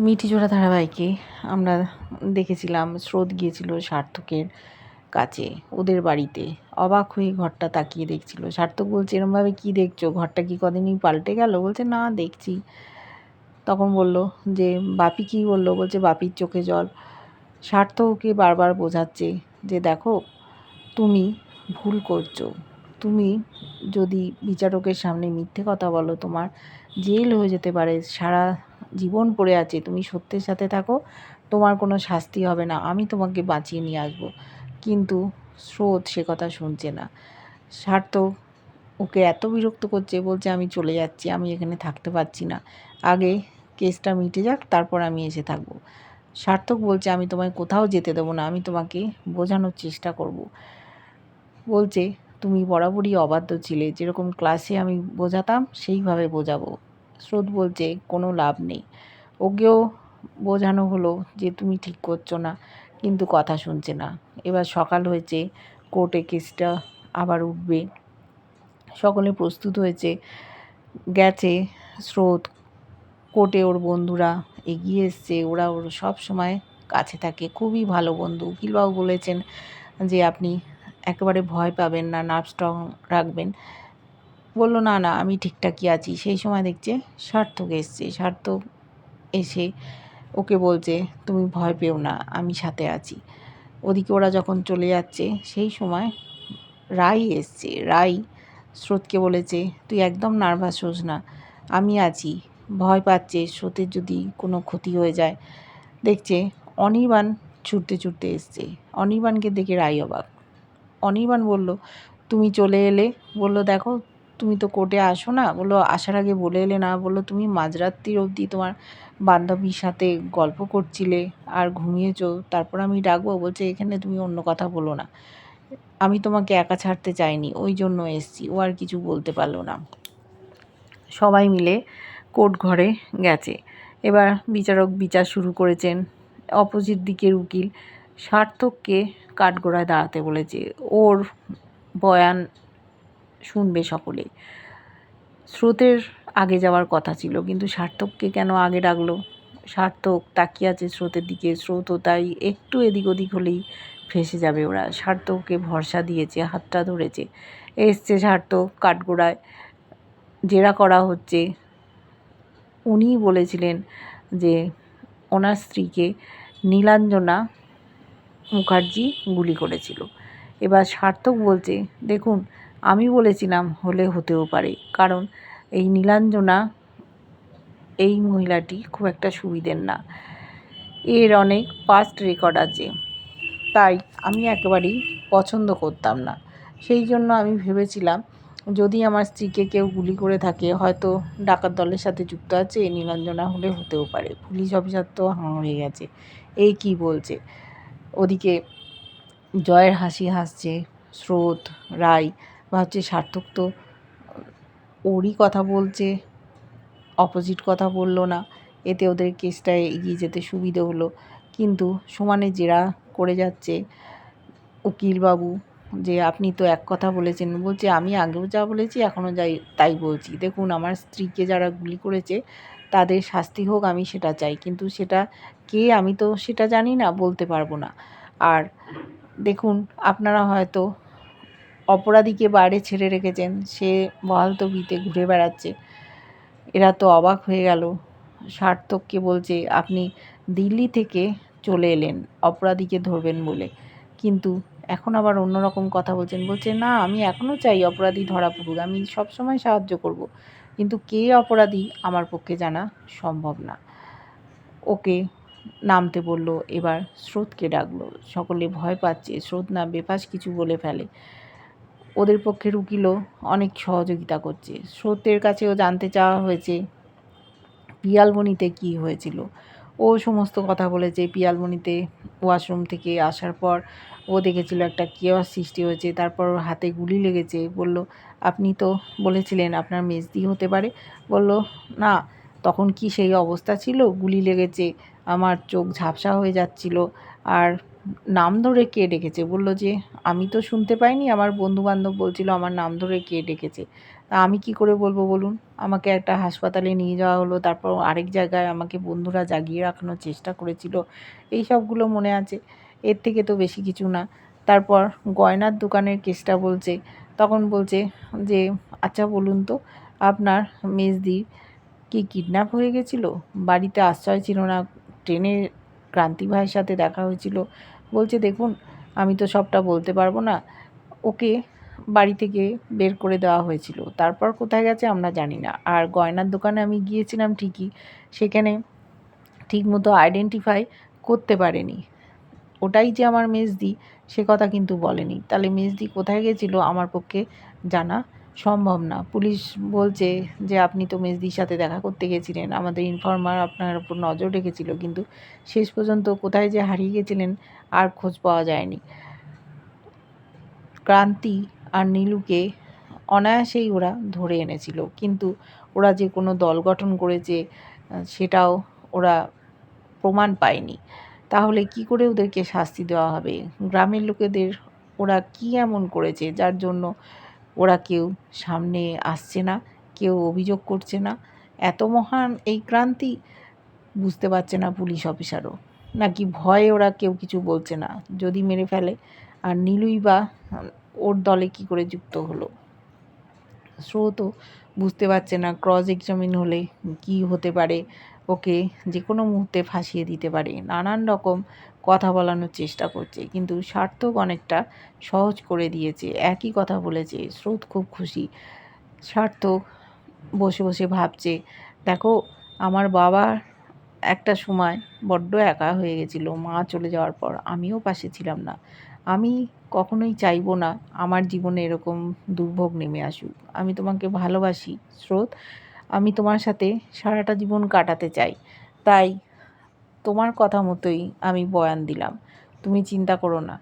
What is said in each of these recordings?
মিঠিজোড়া ধারাবাহিকে আমরা দেখেছিলাম, স্রোত গিয়েছিল সার্থকের কাছে, ওদের বাড়িতে। অবাক হয়ে ঘরটা তাকিয়ে দেখছিল। সার্থক বলছে, এরমভাবে কী দেখছ? ঘরটা কি কদিনই পাল্টে গেল? বলছে, না, দেখছি। তখন বলল যে, বাপি কী বলল? বলছে, বাপির চোখে জল। সার্থককে বারবার বোঝাচ্ছে যে, দেখো, তুমি ভুল করছ। তুমি যদি বিচারকের সামনে মিথ্যে কথা বলো, তোমার জেল হয়ে যেতে পারে। সারা জীবন পড়ে আছে, তুমি সত্যের সাথে থাকো, তোমার কোনো শাস্তি হবে না, আমি তোমাকে বাঁচিয়ে নিয়ে আসব। কিন্তু স্রোত সে কথা শুনছে না। সার্থক ওকে এত বিরক্ত করছে, বলছে আমি চলে যাচ্ছি, আমি এখানে থাকতে পারছি না। আগে কেসটা মিটে যাক, তারপর আমি এসে থাকব। সার্থক বলছে, আমি তোমায় কোথাও যেতে দেবো না, আমি তোমাকে বোঝানোর চেষ্টা করব। বলছে, তুমি বরাবরই অবাধ্য ছিলে, যেরকম ক্লাসে আমি বোঝাতাম, সেইভাবে বোঝাবো। স্রোত বলছে কোনো লাভ নেই। ওকেও বোঝানো হলো যে তুমি ঠিক করছ না, কিন্তু কথা শুনছে না। এবার সকাল হয়েছে, কোর্টে কেসটা আবার উঠবে। সকলে প্রস্তুত হয়েছে, গেছে স্রোত। কোর্টে ওর বন্ধুরা এগিয়ে এসছে, ওরা ওর সব সময় কাছে থাকে। খুবই ভালো বন্ধু। উকিলবাবু বলেছেন যে আপনি একেবারে ভয় পাবেন না, নার্ভ স্ট্রং রাখবেন। বলল, না না, আমি ঠিকঠাকই আছি। সেই সময় দেখছে সার্থক এসছে। সার্থক এসে ওকে বলছে, তুমি ভয় পেও না, আমি সাথে আছি। ওদিকে ওরা যখন চলে যাচ্ছে, সেই সময় রাই এসছে। রাই স্রোতকে বলেছে, তুই একদম নার্ভাস হোস না, আমি আছি। ভয় পাচ্ছে, স্রোতের যদি কোনো ক্ষতি হয়ে যায়। দেখছে অনির্বাণ ছুটতে ছুটতে এসছে। অনির্বাণকে দেখে রাই অবাক। অনির্বাণ বলল, তুমি চলে এলে? বলল, দেখো তুমি তো কোর্টে আসো না? বলল, আসার আগে বলে এলে না। বলল, তুমি মাঝরাত্রির অবধি তোমার বান্ধবীর সাথে গল্প করছিলে আর ঘুমিয়েছো। তারপর আমি ডাকবো। বলছে, এখানে তুমি অন্য কথা বলো না। আমি তোমাকে একা ছাড়তে চাইনি। ওই জন্য এসছি। ও আর কিছু বলতে পারল না। সবাই মিলে কোর্ট ঘরে গেছে। এবার বিচারক বিচার শুরু করেছেন। অপোজিট দিকের উকিল সার্থককে কাঠগোড়ায় দাঁড়াতে বলেছে। ওর বয়ান শুনবে সকলে স্রোতের আগে যাওয়ার কথা ছিল, কিন্তু সার্থককে কেন আগে ডাকলো? সার্থক তাকিয়ে আছে স্রোতের দিকে, স্রোতও তাই একটু এদিক ওদিক হলেই ফেসে যাবে ওরা। সার্থককে ভরসা দিয়েছে, হাতটা ধরেছে। এসছে সার্থক কাঠগোড়ায়, জেরা করা হচ্ছে। উনিই বলেছিলেন যে ওনার স্ত্রীকে নীলাঞ্জনা মুখার্জি গুলি করেছিল। এবার সার্থক বলছে, দেখুন, আমি বলেছিলাম হলে হতেও পারে, কারণ এই নীলাঞ্জনা, এই মহিলাটি খুব একটা সুবিধের না। এর অনেক পাস্ট রেকর্ড আছে। তাই আমি একেবারেই পছন্দ করতাম না। সেই জন্য আমি ভেবেছিলাম, যদি আমার স্ত্রীকে কেউ গুলি করে থাকে, হয়তো ডাকাত দলের সাথে যুক্ত আছে, নীলাঞ্জনা হলে হতেও পারে। পুলিশ অফিসার তো হাঁ হয়ে গেছে। এই কি বলছে? ওদিকে জয়ের হাসি হাসছে, স্রোত রায় বা হচ্ছে সার্থক তো ওরই কথা বলছে অপোজিট কথা বলল না, এতে ওদের কেসটা এগিয়ে যেতে সুবিধে হলো। কিন্তু সমানে জেরা করে যাচ্ছে উকিলবাবু যে, আপনি তো এক কথা বলেছেন। বলছে, আমি আগেও যা বলেছি, এখনও যাই, তাই বলছি। দেখুন, আমার স্ত্রীকে যারা গুলি করেছে, তাদের শাস্তি হোক, আমি সেটা চাই। কিন্তু সেটা কে, আমি তো সেটা জানি না, বলতে পারব না। আর দেখুন, আপনারা হয়তো অপরাধীকে বাইরে ছেড়ে রেখেছেন। সে বহালতবিতে ঘুরে বেড়াচ্ছে। এরা তো অবাক হয়ে গেল। সার্থককে বলছে, আপনি দিল্লি থেকে চলে এলেন, অপরাধীকে ধরবেন বলে। কিন্তু এখন আবার অন্যরকম কথা বলছেন। বলছে, না, আমি এখনও চাই অপরাধী ধরা পড়ুক। আমি সবসময় সাহায্য করব। কিন্তু কে অপরাধী আমার পক্ষে জানা সম্ভব না। ওকে নামতে বলল, এবার স্রোতকে ডাকলো। সকলে ভয় পাচ্ছে। স্রোত না বেপাস কিছু বলে ফেলে। ওদের পক্ষে উকিলও অনেক সহযোগিতা করছে। স্রোতের কাছেও জানতে চাওয়া হয়েছে পিয়ালমণিতে কি হয়েছিল। ও সমস্ত কথা বলেছে। পিয়ালমণিতে ওয়াশরুম থেকে আসার পর ও দেখেছিল একটা কেওয়ার সৃষ্টি হয়েছে। তারপর হাতে গুলি লেগেছে। বলল, আপনি তো বলেছিলেন আপনার মেজদি হতে পারে। বলল, না তখন কি সেই অবস্থা ছিল? গুলি লেগেছে, আমার চোখ ঝাপসা হয়ে যাচ্ছিল। আর নাম ধরে কে ডেকেছে? বলল যে, আমি তো শুনতে পাইনি, আমার বন্ধুবান্ধব বলছিল আমার নাম ধরে কে ডেকেছে। তা আমি কি করে বলব বলুন? আমাকে একটা হাসপাতালে নিয়ে যাওয়া হলো, তারপর আরেক জায়গায় আমাকে বন্ধুরা জাগিয়ে রাখানোর চেষ্টা করেছিল। এই সবগুলো মনে আছে। এর থেকে তো বেশি কিছু না। তারপর গয়নার দোকানের কেসটা বলছে। তখন বলছে যে আচ্ছা বলুন তো, আপনার মেজদি কি কিডন্যাপ হয়ে গেছিল? বাড়িতে আশ্রয় ছিল না। ট্রেনে ক্রান্তি ভাইয়ের সাথে দেখা হয়েছিল। বলছে, দেখুন, আমি তো সবটা বলতে পারব না। ওকে বাড়ি থেকে বের করে দেওয়া হয়েছিল। তারপর কোথায় গেছে আমরা জানি না। আর গয়নার দোকানে আমি গিয়েছিলাম ঠিকই। সেখানে ঠিকমতো আইডেন্টিফাই করতে পারেনি। ওটাই যে আমার মেজদি, সে কথা কিন্তু বলেনি। তাহলে মেজদি কোথায় গেছিল আমার পক্ষে জানা সম্ভব না। পুলিশ বলছে যে, আপনি তো মেজদির সাথে দেখা করতে গেছিলেন। আমাদের ইনফর্মার আপনার উপর নজর রেখেছিল, কিন্তু শেষ পর্যন্ত কোথায় যে হারিয়ে গেছিলেন আর খোঁজ পাওয়া যায়নি। ক্রান্তি আর নীলুকে অনায়াসেই ওরা ধরে এনেছিল, কিন্তু ওরা যে কোনো দল গঠন করেছে, সেটাও ওরা প্রমাণ পায়নি। তাহলে কি করে ওদেরকে শাস্তি দেওয়া হবে? গ্রামের লোকেদের ওরা কি এমন করেছে, যার জন্য ওরা কেউ সামনে আসছে না, কেউ অভিযোগ করছে না। এত মহান এই ক্রান্তি বুঝতে পারছে না পুলিশ অফিসারও। নাকি ভয়ে ওরা কেউ কিছু বলছে না, যদি মেরে ফেলে। আর নীলুই বা ওর দলে কি করে যুক্ত হলো? স্রোতও বুঝতে পারছে না ক্রস এক্সামিন হলে কি হতে পারে? ওকে যে কোনো মুহূর্তে ফাঁসিয়ে দিতে পারে। নানান রকম কথা বলানোর চেষ্টা করছে, কিন্তু সার্থক অনেকটা সহজ করে দিয়েছে। একই কথা বলেছে, স্রোত খুব খুশি। সার্থক বসে বসে ভাবছে, দেখো, আমার বাবা একটা সময় বড্ড একা হয়ে গেছিল, মা চলে যাওয়ার পর আমিও পাশে ছিলাম না। আমি কখনোই চাইব না আমার জীবনে এরকম দুর্ভোগ নেমে আসুক। আমি তোমাকে ভালোবাসি, স্রোত। আমি তোমার সাথে সারাটা জীবন কাটাতে চাই। তাই তোমার কথা মতোই আমি বয়ান দিলাম। তুমি চিন্তা করো না।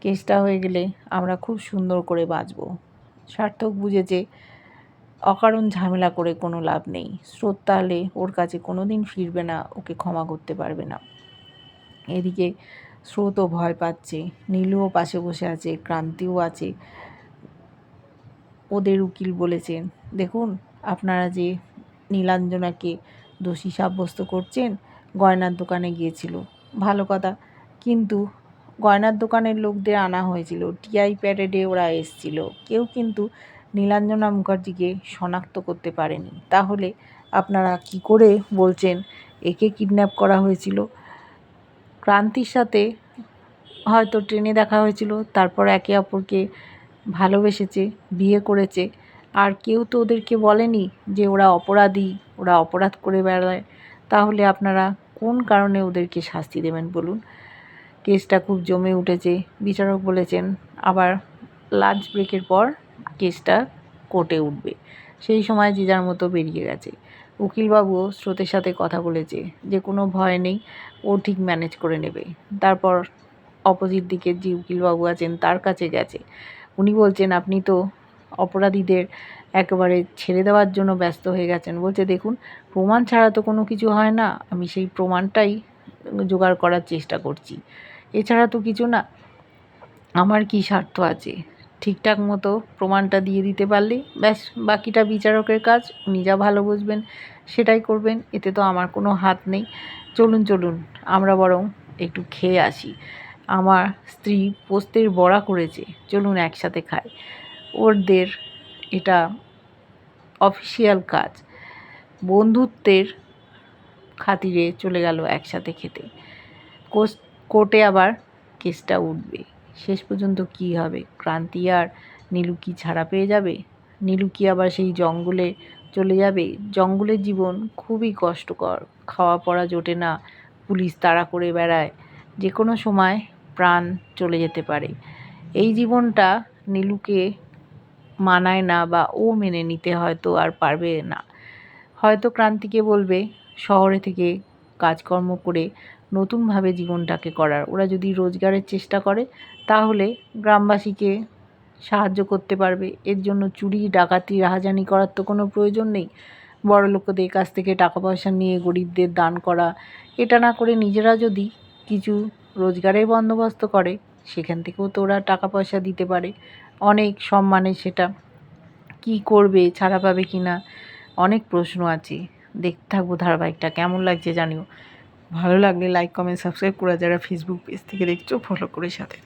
কেসটা হয়ে গেলে আমরা খুব সুন্দর করে বাঁচব। সার্থক বুঝেছে অকারণ ঝামেলা করে কোনো লাভ নেই। স্রোত তাহলে ওর কাছে কোনো দিন ফিরবে না, ওকে ক্ষমা করতে পারবে না। এদিকে স্রোতও ভয় পাচ্ছে। নীলুও পাশে বসে আছে, ক্রান্তিও আছে। ওদের উকিল বলেছেন দেখুন আপনারা যে নীলাঞ্জনাকে দোষী সাব্যস্ত করছেন, গয়নার দোকানে গিয়েছিল। ভালো কথা। কিন্তু গয়নার দোকানের লোকদের আনা হয়েছিল। টিআই প্যারেডে ওরা এসছিল। কেউ কিন্তু নীলাঞ্জনা মুখার্জিকে শনাক্ত করতে পারেনি। তাহলে আপনারা কি করে বলছেন, একে কিডন্যাপ করা হয়েছিল? ক্রান্তির সাথে হয়তো ট্রেনে দেখা হয়েছিল। তারপর একে অপরকে ভালোবেসেছে, বিয়ে করেছে। আর কেউ তো ওদেরকে বলেনি যে ওরা অপরাধী, ওরা অপরাধ করে বেড়ায়। তাহলে আপনারা কোন কারণে ওদেরকে শাস্তি দেবেন বলুন? কেসটা খুব জমে উঠেছে, বিচারক বলেছেন। আবার লাঞ্চ ব্রেকের পর কেসটা কোর্টে উঠবে। সেই সময় যে যার মতো বেরিয়ে গেছে। উকিলবাবুও স্রোতের সাথে কথা বলেছে যে কোনো ভয় নেই, ও ঠিক ম্যানেজ করে নেবে। তারপর অপোজিট দিকের যে উকিলবাবু আছেন, তার কাছে গেছে। উনি বলছেন, আপনি তো অপরাধীদের একেবারে ছেড়ে দেওয়ার জন্য ব্যস্ত হয়ে গেছেন। বলছে, দেখুন, প্রমাণ ছাড়া তো কোনো কিছু হয় না। আমি সেই প্রমাণটাই জোগাড় করার চেষ্টা করছি। এছাড়া তো কিছু না। আমার কি স্বার্থ আছে? ঠিকঠাক মতো প্রমাণটা দিয়ে দিতে পারলে ব্যাস, বাকিটা বিচারকের কাজ। উনি যা ভালো বুঝবেন সেটাই করবেন। এতে তো আমার কোনো হাত নেই। চলুন চলুন, আমরা বরং একটু খেয়ে আসি। আমার স্ত্রী পোস্তের বড়া করেছে। চলুন একসাথে খাই। ওদের এটা অফিসিয়াল কাজ। বন্ধুত্বের খাতিরে চলে গেল একসাথে খেতে। কোর্টে আবার কেসটা উঠবে। শেষ পর্যন্ত কি হবে? ক্রান্তি আর নীলু কি ছাড়া পেয়ে যাবে? নীলু কি আবার সেই জঙ্গলে চলে যাবে? জঙ্গলের জীবন খুবই কষ্টকর। খাওয়া পড়া জোটে না, পুলিশ তাড়া করে বেড়ায়। যে কোনো সময় প্রাণ চলে যেতে পারে। এই জীবনটা নীলুকে মানায় না বা ও মেনে নিতে হয়তো আর পারবে না। হয়তো ক্রান্তিকে বলবে, শহরে থেকে কাজকর্ম করে নতুনভাবে জীবনটাকে করার। ওরা যদি রোজগারের চেষ্টা করে, তাহলে গ্রামবাসীকে সাহায্য করতে পারবে। এর জন্য চুরি, ডাকাতি, রাহাজানি করার তো কোনো প্রয়োজন নেই। বড় লোকদের কাছ থেকে টাকা পয়সা নিয়ে গরিবদের দান করা, এটা না করে নিজেরা যদি কিছু রোজগারের বন্দোবস্ত করে, সেখান থেকেও তো ওরা টাকা পয়সা দিতে পারে। অনেক সম্মানে সেটা কি করবে, ছাড়া পাবে কি না অনেক প্রশ্ন আছে দেখতে থাকব ধারাবাহিকটা, কেমন লাগছে জানিও ভালো লাগলে লাইক কমেন্ট সাবস্ক্রাইব করে যারা ফেসবুক পেজ থেকে দেখছ ফলো করে সাথে।